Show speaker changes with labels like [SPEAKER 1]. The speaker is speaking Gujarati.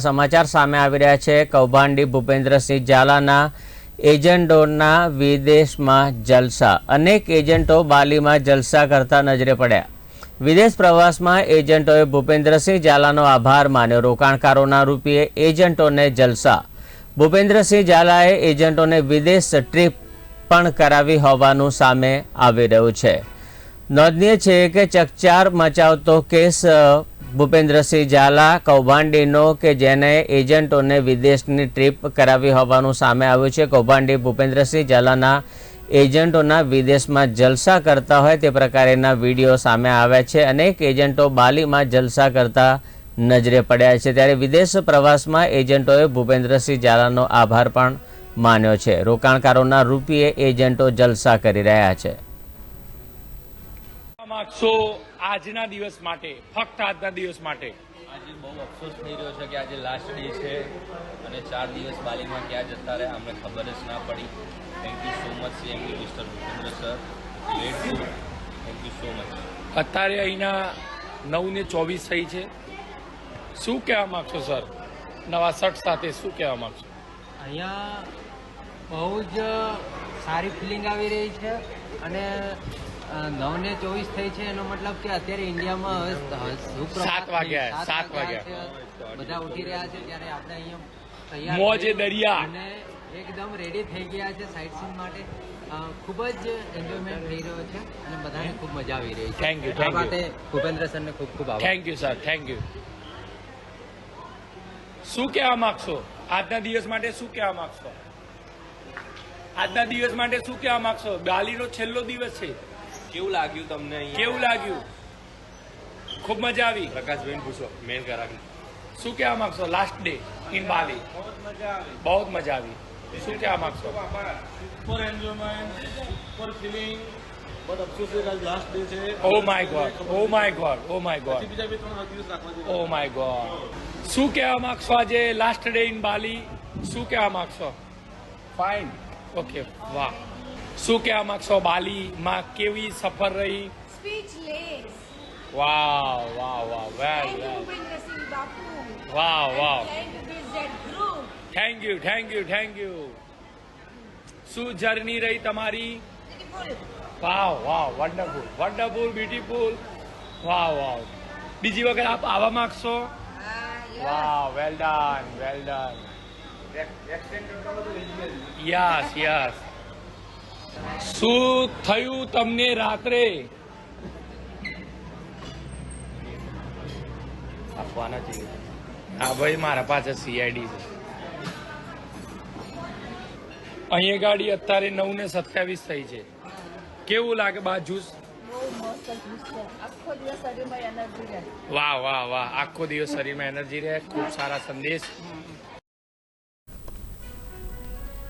[SPEAKER 1] સમાચાર સામે આવી રહ્યા છે. કૌભાંડી ભૂપેન્દ્રસિંહ ઝાલાના એજન્ટોના વિદેશમાં જલસા. અનેક એજન્ટો બાલીમાં જલસા કરતા નજરે પડ્યા. વિદેશ પ્રવાસમાં એજન્ટોએ ભૂપેન્દ્રસિંહ ઝાલાનો આભાર માન્યો. રોકાણકારોના રૂપિયે એજન્ટોને જલસા. ભૂપેન્દ્રસિંહ ઝાલાએ એજન્ટોને વિદેશ ટ્રીપ પણ કરાવી હોવાનું સામે આવી રહ્યું છે. નોંધનીય છે કે ચકચાર મચાવતો કેસ ભૂપેન્દ્રસિંહ ઝાલા કૌભાંડીનો કે જેને એજન્ટોને વિદેશની ટ્રીપ કરાવી હોવાનું સામે આવ્યું છે. કૌભાંડી ભૂપેન્દ્રસિંહ ઝાલાના એજન્ટોના વિદેશમાં જલસા કરતા હોય તે પ્રકારેના વીડિયો સામે આવ્યા છે. અનેક એજન્ટો બાલીમાં જલસા કરતા નજરે પડ્યા છે. ત્યારે વિદેશ પ્રવાસમાં એજન્ટોએ ભૂપેન્દ્રસિંહ ઝાલાનો આભાર પણ માન્યો છે. રોકાણકારોના રૂપિયે એજન્ટો જલસા કરી રહ્યા છે.
[SPEAKER 2] માંગશો આજના દિવસ માટે ફક્ત આજના દિવસ માટે.
[SPEAKER 3] આજે બહુ અફસોસ થઈ રહ્યો છે કે આજે લાસ્ટ ડે છે અને ચાર દિવસ બાલીમાં ક્યાં જતા રહે અમને ખબર જ ના પડી. Thank you so much CM mister Bhupendra sir grateful thank you so much
[SPEAKER 2] અત્યારે અહીંના નવ ને ચોવીસ થઈ છે. શું કહેવા માગશો સર નવા શર્ટ સાથે શું કહેવા માગશો?
[SPEAKER 4] અહીંયા બહુ જ સારી ફિલિંગ આવી રહી છે અને નવ ને ચોવીસ થઈ છે એનો મતલબ કે અત્યારે ઇન્ડિયામાં
[SPEAKER 2] સાત વાગ્યા,
[SPEAKER 4] સાત વાગ્યા બધા ઉઠી રહ્યા છે ત્યારે આપણે અહીંયા
[SPEAKER 2] મોજે દરિયા.
[SPEAKER 4] અને એકદમ રેડી થઈ ગયા છે સાઇટ સીન માટે. ખૂબ જ એન્જોયમેન્ટ થઈ રહ્યો છે અને બધાને ખૂબ મજા આવી રહી છે.
[SPEAKER 2] થેન્ક યુ
[SPEAKER 4] આ. માટે ભૂપેન્દ્ર સરને ખૂબ ખૂબ આભાર.
[SPEAKER 2] Thank you sir thank you શું કહેવા માંગશો? આજના દિવસ માટે શું કહેવા માંગશો? આજના દિવસ માટે શું કહેવા માંગશો? બાલીનો છેલ્લો દિવસ છે.
[SPEAKER 3] કેવું લાગ્યું તમને અહીંયા?
[SPEAKER 2] કેવું લાગ્યું? ખૂબ મજા આવી.
[SPEAKER 3] પ્રકાશબેન પૂછો. મેન કરાવી
[SPEAKER 2] શું કહેવા માંગશો? લાસ્ટ ડે ઇન બાલી બહુ જ મજા આવી. શું કહેવા માંગશો?
[SPEAKER 5] for enjoyment, for feeling, but અફસોસ છે કે આજ લાસ્ટ ડે છે.
[SPEAKER 2] ઓ my God oh my God oh my God
[SPEAKER 5] બીજા બે ત્રણ દિવસ રાખવા જોઈએ
[SPEAKER 2] ઓ માય ગોડ શું કહેવા માંગશો આજે લાસ્ટ ડે ઇન બાલી શું કહેવા માંગશો? ફાઇન ઓકે વાહ. શું કહેવા માંગશો? બાલીમાં કેવી સફર રહી?
[SPEAKER 6] Speechless.
[SPEAKER 2] Wow wow wow well well. Wow wow. Thank you thank you thank you શું જર્ની રહી તમારી? Wow wow wonderful wonderful beautiful wow wow. બીજી વખત આપ આવવા માંગશો? Wow well done well done yes yes શું થયું તમને રાત્રે?
[SPEAKER 3] આપવાના છે.
[SPEAKER 2] હા ભાઈ મારા પાસે સીઆઈડી છે. અહીંયા ગાડી અત્યારે નવ ને સત્યાવીસ થઈ છે. કેવું લાગે બા જ્યુસ વાહ વાહ વાહ. આખો દિવસ શરીરમાં એનર્જી રહે. ખૂબ સારા સંદેશ.